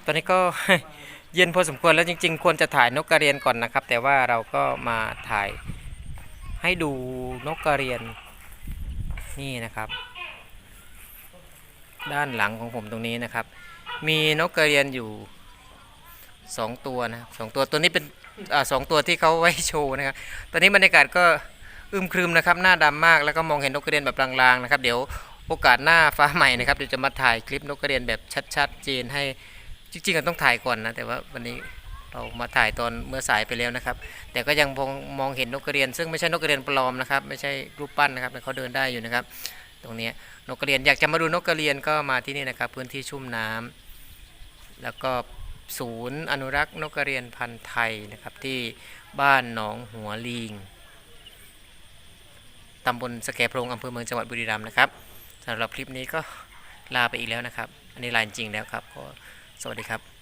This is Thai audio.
ครับ ตอนนี้ก็เย็นพอสมควรแล้วจริง ๆ ควรจะถ่ายนกกระเรียนก่อนนะครับ แต่ว่าเราก็มาถ่ายให้ดูนกกระเรียนนี่นะครับ ด้านหลังของผมตรงนี้นะครับ มีนกกระเรียนอยู่สองตัวนะสองตัวตัวนี้เป็นอสองตัวที่เขาไว้โชว์นะครับ ตอนนี้บรรยากาศก็อึมครึมนะครับ หน้าดำมากแล้วก็มองเห็นนกกระเรียนแบบลางๆนะครับ เดี๋ยวโอกาสหน้าฟ้าใหม่นะครับเดี๋ยวจะมาถ่ายคลิปนกกระเรียนแบบชัดๆเจนให้ จริงๆก็ต้องถ่ายก่อนนะ แต่ว่าวันนี้เรามาถ่ายตอนเมื่อสายไปแล้วนะครับ แต่ก็ยังมองเห็นนกกระเรียน ซึ่งไม่ใช่นกกระเรียนปลอมนะครับ ไม่ใช่รูปปั้นนะครับเขาเดินได้อยู่นะครับ ตรงนี้นกกระเรียนอยากจะมาดูนกกระเรียนก็มาที่นี่นะครับ พื้นที่ชุ่มน้ำแล้วก็ศูนย์อนุรักษ์นกกระเรียนพันธุ์ไทยนะครับที่บ้านหนองหัวลิงตำบลสแกโพรงอำเภอเมืองจังหวัดบุรีรัมย์นะครับสำหรับคลิปนี้ก็ลาไปอีกแล้วนะครับ อันนี้ลายจริงแล้วครับก็ สวัสดีครับ